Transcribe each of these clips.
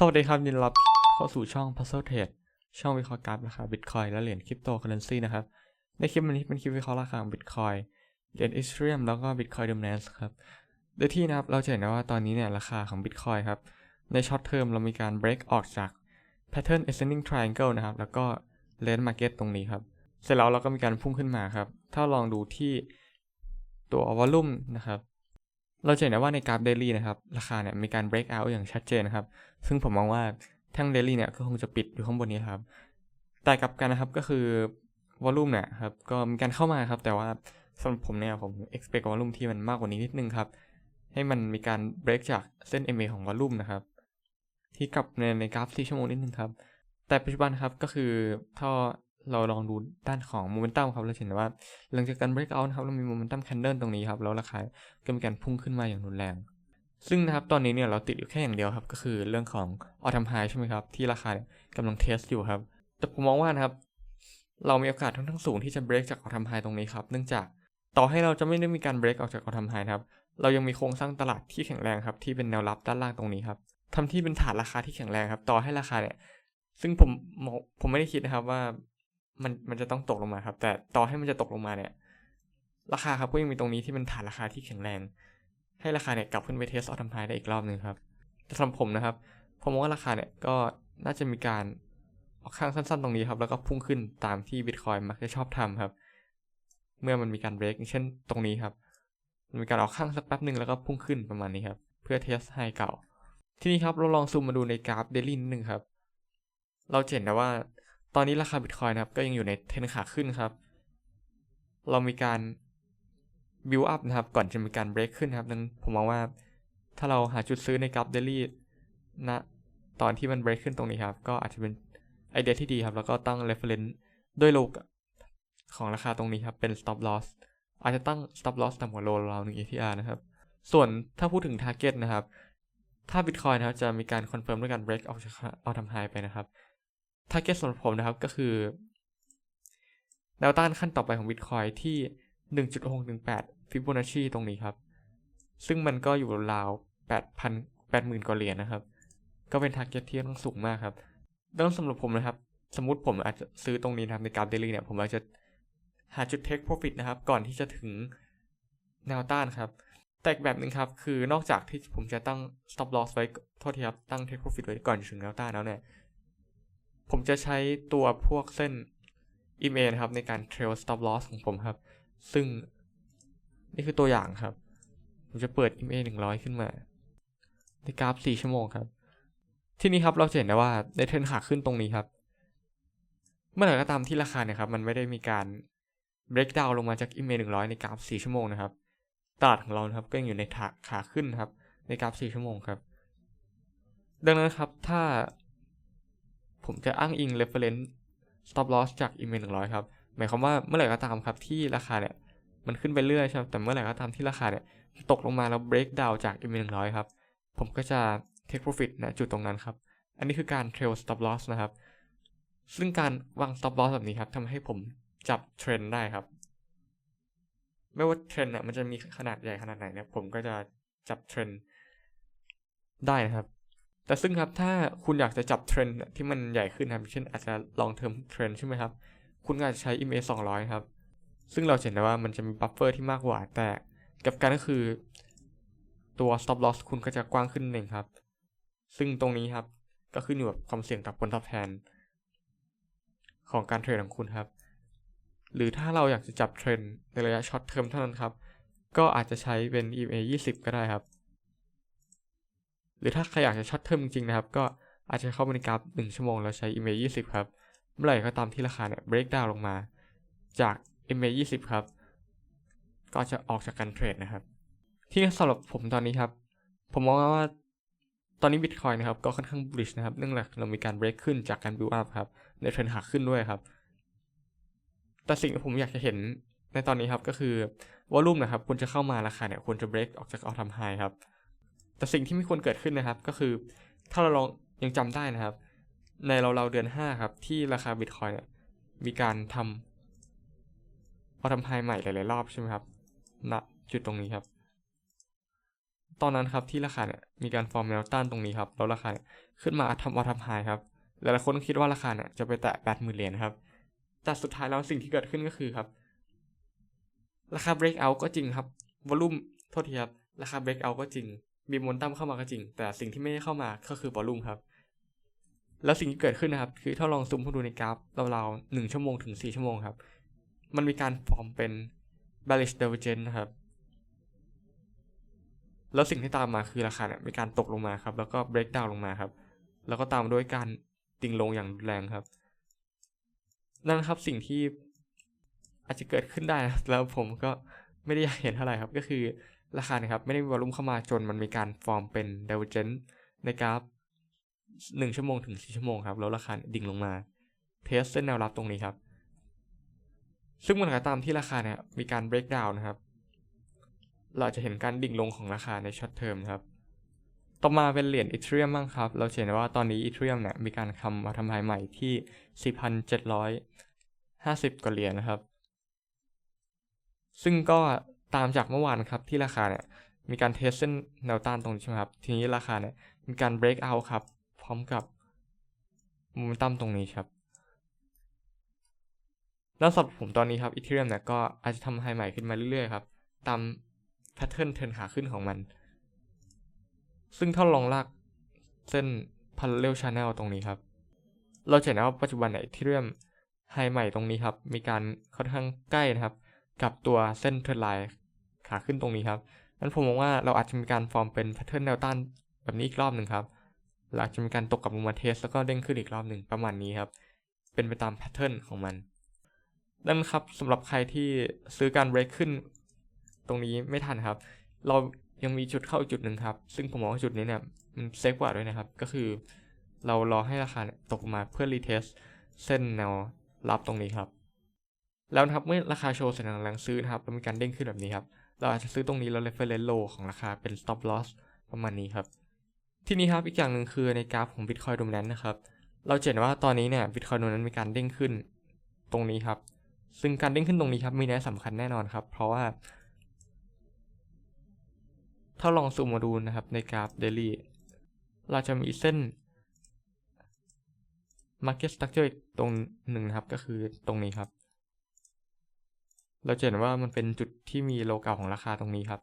สวัสดีครับยินดีรับเข้าสู่ช่อง Puzzle Trade ช่องวิเคราะห์กราฟราคา Bitcoin และเหรียญคริปโตเคอเรนซีนะครับ ในคลิปวันนี้เป็นคลิปวิเคราะห์ราคาของ Bitcoin เหรียญ Ethereum แล้วก็ Bitcoin Dominance ครับโดยที่นะครับเราจะเห็นได้ว่าตอนนี้เนี่ยราคาของ Bitcoin ครับ ในช็อตเทอมเรามีการ break ออกจาก pattern ascending triangle นะครับ แล้วก็ late market ตรงนี้ครับ เสร็จแล้วเราก็มีการพุ่งขึ้นมาครับ ถ้าลองดูที่ตัว volume นะครับ เราจะเห็นได้ว่าในกราฟ daily นะครับ ราคาเนี่ยมีการ break out อย่างชัดเจนนะครับ ซึ่งผมมองว่าแท่ง daily เนี่ยก็คงจะปิดอยู่ข้างบนนี้ครับ แต่กลับกันนะครับก็คือ volume เนี่ยครับก็มีการเข้ามาครับ แต่ว่าสำหรับผมเนี่ยผม expect volume ที่มันมากกว่านี้นิดนึงครับ ให้มันมีการ break จากเส้น MA ของ volume นะครับ ที่กลับในในกราฟ4ชั่วโมงนิดนึงครับ แต่ปัจจุบันครับก็คือถ้า เราลองดูด้านของ momentum ครับเราเห็นว่า หลังจากการ break out นะครับเรามี momentum candle ตรงนี้ครับแล้วราคาก็มีการพุ่งขึ้นมาอย่างรุนแรง ซึ่งนะครับตอนนี้เนี่ยเราติดอยู่แค่อย่างเดียวครับก็คือเรื่องของ all time high ใช่ไหมครับที่ราคาเนี่ยกำลังเทสอยู่ครับแต่ผมมองว่านะครับเรามีโอกาสค่อนข้งสูงที่จะ break จาก all time high ตรงนี้ครับเนื่องจากต่อให้เราจะไม่ได้มีการ break ออกจาก all time high นะครับเรายังมีโครงสร้างตลาดที่แข็งแรงครับที่เป็นแนวรับด้านล่างตรงนี้ครับทำที่เป็นฐานราคาที่แข็งแรงครับต่อให้ราคาเนี่ยซึ่งผมผมไม่ได้คิดนะครับว่า มันมันจะต้องตกลงมาครับ แต่ต่อให้มันจะตกลงมาเนี่ย ราคาครับก็ยังมีตรงนี้ที่เป็นฐานราคาที่แข็งแรง ให้ราคาเนี่ยกลับขึ้นไปเทสออทำไฮได้อีกรอบหนึ่งครับแต่สำหรับผมนะครับผมมองว่าราคาเนี่ยก็น่าจะมีการออกข้างสั้นๆตรงนี้ครับ แล้วก็พุ่งขึ้นตามที่บิตคอยมักจะชอบทำครับ เมื่อมันมีการเบรกเช่นตรงนี้ครับมันมีการออกข้างสักแป๊บหนึ่งแล้วก็พุ่งขึ้นประมาณนี้ครับ เพื่อเทสไฮเก่า ทีนี้ครับเราลองซูมมาดูในกราฟเดลี่นิดนึงครับ เราเห็นนะว่า ตอนนี้ราคาบิตคอยนะครับก็ยังอยู่ในเทรนขาขึ้นครับ เรามีการ build up นะครับ ก่อนจะมีการ break ขึ้นครับนั้นผมมองว่าถ้าเราหาจุดซื้อในกราฟเดลี่ณตอนที่มัน break ขึ้นตรงนี้ครับ ก็อาจจะเป็นไอเดียที่ดีครับ แล้วก็ตั้ง reference ด้วยโลกของราคาตรงนี้ครับ เป็น stop loss อาจจะตั้ง stop loss ต่ำกว่าโลเราหนึ่ง ATR นะครับ ส่วนถ้าพูดถึง target นะครับ ถ้า Bitcoin นะครับจะมีการ confirm ด้วยการ break ออกจากเอาทำ high ไปนะครับ target สำหรับผมนะครับก็คือแนวต้านขั้นต่อไปของ Bitcoin ที่ 1.618 Fibonacci ตรงนี้ครับ ซึ่งมันก็อยู่ราว8,000 80,000กว่าเหรียญนะครับ ก็เป็น target ที่ต้องสูงมากครับดังนั้นสำหรับผมนะครับ สมมติผมอาจจะซื้อตรงนี้นะครับในกราฟเดลี่เนี่ย ผมอาจจะหาจุด take profit นะครับ ก่อนที่จะถึงแนวต้านครับ แต่อีกแบบหนึ่งครับ คือนอกจากที่ผมจะตั้ง stop loss ไว้ โทษทีครับ ตั้ง take profit ไว้ก่อนถึงแนวต้านแล้วเนี่ย ผมจะใช้ตัวพวกเส้น EMA นะครับ ในการ trail stop loss ของผมครับ ซึ่งนี่คือตัวอย่างครับ ผมจะเปิด EMA 100 ขึ้นมา ในกราฟ 4 ชั่วโมงครับ ที่นี้ครับเราจะเห็นได้ว่าในเทรนขาขึ้นตรงนี้ครับ เมื่อไหร่ก็ตามที่ราคาเนี่ยครับ มันไม่ได้มีการ break down ลงมาจาก EMA 100 ในกราฟ 4 ชั่วโมงนะครับตลาดของเรานะครับก็ยังอยู่ในขาขาขึ้นครับ ในกราฟ 4 ชั่วโมงครับ ดังนั้นครับถ้า ผมจะอ้างอิง reference stop loss จาก EMA 100 ครับ หมายความว่าเมื่อไหร่ก็ตามครับที่ราคาเนี่ยมันขึ้นไปเรื่อยใช่ไหมแต่เมื่อไหร่ก็ตามที่ราคาเนี่ยตกลงมาแล้ว break down จาก EMA 100 ครับ ผมก็จะ take profit ณจุดตรงนั้นครับ อันนี้คือการ trail stop loss นะครับ ซึ่งการวาง stop loss แบบนี้ครับทำให้ผมจับเทรนได้ครับ ไม่ว่าเทรนน่ะมันจะมีขนาดใหญ่ขนาดไหนเนี่ยผมก็จะจับเทรนได้นะครับ แต่ซึ่งครับถ้าคุณอยากจะจับเทรนที่มันใหญ่ขึ้นครับเช่นอาจจะลองเทอมเทรนใช่ไหมครับ คุณอาจจะใช้ EMA 200 ครับ ซึ่งเราเห็นได้ว่ามันจะมีบัฟเฟอร์ที่มากกว่า แต่กับการก็คือตัว stop loss คุณก็จะกว้างขึ้นหนึ่งครับ ซึ่งตรงนี้ครับก็ขึ้นอยู่กับความเสี่ยงต่อผลตอบแทน ของการเทรดของคุณครับ หรือถ้าเราอยากจะจับเทรนในระยะช็อตเทอมเท่านั้นครับ ก็อาจจะใช้เป็น EMA 20 ก็ได้ครับ หรือถ้าใครอยากจะช็อตเทอมจริงๆนะครับ ก็อาจจะเข้าไปในกราฟ1ชั่วโมงแล้วใช้ EMA 20 ครับ เมื่อไหร่ก็ตามที่ราคาเนี่ย break down ลงมา จาก EMA 20 ครับ ก็จะออกจากการเทรดนะครับ ที่สำหรับผมตอนนี้ครับ ผมมองว่าตอนนี้ Bitcoin นะครับก็ค่อนข้าง bullish นะครับเนื่องจากเรามีการ break ขึ้นจากการ build up ครับในเทรนหักขึ้นด้วยครับ แต่สิ่งที่ผมอยากจะเห็นในตอนนี้ครับก็คือวอลุ่มนะครับควรจะเข้ามาราคาเนี่ยควรจะ break ออกจากเอาทำ high ครับ แต่สิ่งที่ไม่ควรเกิดขึ้นนะครับ ก็คือถ้าเราลองยังจำได้นะครับ ในเราเราเดือน 5 ครับ ที่ราคา Bitcoin เนี่ยมีการทำเอทำ high ใหม่หลายๆรอบใช่ไหมครับณจุดตรงนี้ครับ ตอนนั้นครับที่ราคาเนี่ยมีการฟอร์มแนวต้านตรงนี้ครับ แล้วราคาเนี่ยขึ้นมาทำวอทำไฮครับหลายๆคนคิดว่าราคาเนี่ยจะไปแตะแปดหมื่นเหรียญครับ แต่สุดท้ายแล้วสิ่งที่เกิดขึ้นก็คือครับ ราคา break out ก็จริงครับ วอลุ่มโทษทีครับ ราคา break out ก็จริง มีมวลตั้มเข้ามาก็จริง แต่สิ่งที่ไม่ได้เข้ามาก็คือวอลุ่มครับ แล้วสิ่งที่เกิดขึ้นนะครับ คือถ้าลองซูมเข้าดูในกราฟเราๆหนึ่งชั่วโมงถึงสี่ชั่วโมงครับ มันมีการฟอร์มเป็น bearish divergence นะครับ แล้วสิ่งที่ตามมาคือราคาเนี่ยมีการตกลงมาครับ แล้วก็ break down ลงมาครับ แล้วก็ตามมาด้วยการดิ่งลงอย่างรุนแรงครับ นั่นครับสิ่งที่อาจจะเกิดขึ้นได้นะแล้วผมก็ไม่ได้อยากเห็นเท่าไหร่ครับก็คือ ราคานะครับไม่ได้มีวอลุ่มเข้ามาจนมันมีการฟอร์มเป็น divergence ในกราฟหนึ่งชั่วโมงถึงสี่ชั่วโมงครับแล้วราคาดิ่งลงมาเทสเส้นแนวรับตรงนี้ครับ ซึ่งเมื่อไหร่ก็ตามที่ราคาเนี่ยมีการ break down นะครับ เราจะเห็นการดิ่งลงของราคาในช็อตเทอมครับ ต่อมาเป็นเหรียญอีเทเรียมบ้างครับ เราเห็นว่าตอนนี้อีเทเรียมเนี่ยมีการทำมาทำลายใหม่ที่ 4,750 กว่าเหรียญนะครับ ซึ่งก็ ตามจากเมื่อวานครับที่ราคาเนี่ยมีการเทสเส้นแนวต้านตรงนี้ใช่ไหมครับ ทีนี้ราคาเนี่ยมีการ break out ครับ พร้อมกับมเมตัมตรงนี้ครับแล้วสำหรับผมตอนนี้ครับอีเทเรียมเนี่ยก็อาจจะทำไฮใหม่ขึ้นมาเรื่อยๆครับ ตามแพทเทิร์นเทินขาขึ้นของมัน ซึ่งถ้าลองลากเส้น parallel channel ตรงนี้ครับ เราจะเห็นว่าปัจจุบันเนี่ยอีเทเรียมไฮใหม่ตรงนี้ครับ มีการค่อนข้างใกล้นะครับ กับตัวเส้นเทรนไลน์ขาขึ้นตรงนี้ครับนั้นผมมองว่าเราอาจจะมีการฟอร์มเป็นแพทเทิร์นแนวต้านแบบนี้อีกรอบหนึ่งครับหลังจะมีการตกกลับลงมาเทสแล้วก็เด้งขึ้นอีกรอบหนึ่งประมาณนี้ครับเป็นไปตามแพทเทิร์นของมันนั่นครับสำหรับใครที่ซื้อการเบรกขึ้น ตรงนี้ไม่ทันครับ เรายังมีจุดเข้าอีกจุดหนึ่งครับ ซึ่งผมมองว่าจุดนี้เนี่ยมันเซฟกว่าด้วยนะครับ ก็คือเรารอให้ราคาตกมาเพื่อรีเทสเส้นแนวรับตรงนี้ครับ แล้วนะครับเมื่อราคาโชว์สัญญาณแรงซื้อนะครับแล้วมีการเด้งขึ้นแบบนี้ครับเราอาจจะซื้อตรงนี้แล้ว reference low ของราคาเป็น stop loss ประมาณนี้ครับ ทีนี้ครับอีกอย่างหนึ่งคือในกราฟของ Bitcoin Dominance นะครับ เราเห็นว่าตอนนี้เนี่ย Bitcoin Dominance มีการเด้งขึ้นตรงนี้ครับ ซึ่งการเด้งขึ้นตรงนี้ครับมีนัยสำคัญแน่นอนครับ เพราะว่า ถ้าลองซูมมาดูนะครับในกราฟ daily เราจะมีเส้น market structure ตรงหนึ่งนะครับก็คือตรงนี้ครับ เราจะเห็นว่ามันเป็นจุดที่มีโลเก่าของราคาตรงนี้ครับ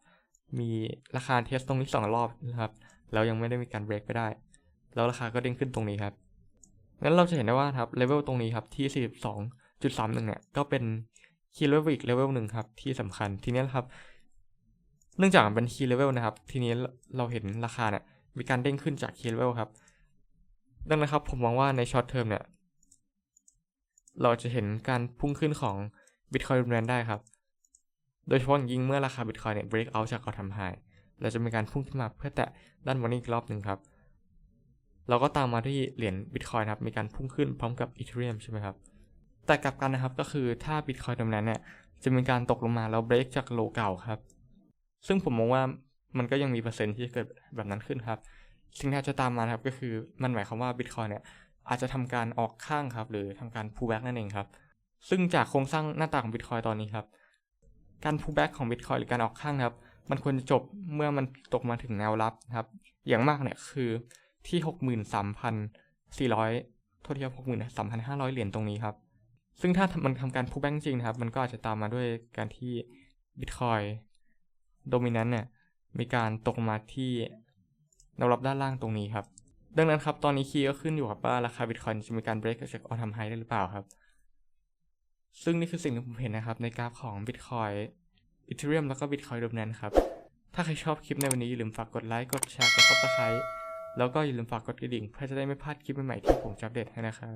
มีราคาเทสตรงนี้สองรอบนะครับ แล้วยังไม่ได้มีการเบรกไปได้ แล้วราคาก็เด้งขึ้นตรงนี้ครับ งั้นเราจะเห็นได้ว่าครับเลเวลตรงนี้ครับที่ 42.31 เนี่ย ก็เป็นคีย์เลเวลอีกเลเวลหนึ่งครับที่สำคัญ ทีนี้ครับ เนื่องจากมันเป็นคีย์เลเวลนะครับ ทีนี้เราเห็นราคาเนี่ยมีการเด้งขึ้นจากคีย์เลเวลครับ ดังนั้นครับผมมองว่าในช็อตเทอมเนี่ย เราจะเห็นการพุ่งขึ้นของ Bitcoin รุนแรงได้ครับ โดยเฉพาะอย่างยิ่งเมื่อราคา Bitcoin เนี่ย break out จากกอทำไฮเราจะมีการพุ่งขึ้นมาเพื่อแตะด้านบนนี้อีกรอบหนึ่งครับ เราก็ตามมาที่เหรียญ Bitcoin ครับ มีการพุ่งขึ้นพร้อมกับ Ethereum ใช่ไหมครับ แต่กลับกันนะครับก็คือถ้า Bitcoin ตรงนั้นเนี่ยจะมีการตกลงมาแล้ว break จากโลเก่าครับ ซึ่งผมมองว่ามันก็ยังมีเปอร์เซ็นต์ที่จะเกิดแบบนั้นขึ้นครับ สิ่งที่จะตามมาครับก็คือมันหมายความว่า Bitcoin เนี่ยอาจจะทำการออกข้างครับ หรือทำการ pull back นั่นเองครับ ซึ่งจากโครงสร้างหน้าตาของ Bitcoin ตอนนี้ครับ การ pull back ของ Bitcoin หรือการออกข้างครับ มันควรจะจบเมื่อมันตกมาถึงแนวรับนะครับ อย่างมากเนี่ยคือที่ 63,400โทษทีครับ63,500 เหรียญตรงนี้ครับ ซึ่งถ้ามันทำการ pull back จริงนะครับ มันก็อาจจะตามมาด้วยการที่ Bitcoin dominant เนี่ยมีการตกมาที่แนวรับด้านล่างตรงนี้ครับ ดังนั้นครับ ตอนนี้คีย์ก็ขึ้นอยู่กับว่าราคา Bitcoin จะมีการ break จาก all time high ได้หรือเปล่าครับ ซึ่งนี่คือสิ่งที่ผมเห็นนะครับในกราฟของ Bitcoin Ethereum แล้วก็ Bitcoin d o m i n a n ครับ ถ้าใครชอบคลิปในวันนี้อย่าลืมฝากกดไลค์กดแชร์กดซับสไครต์แล้วก็อย่าลืมฝากกดกระดิ่ง เพื่อจะได้ไม่พลาดคลิปใหม่ๆที่ผมจะอัปเดตให้นะครับ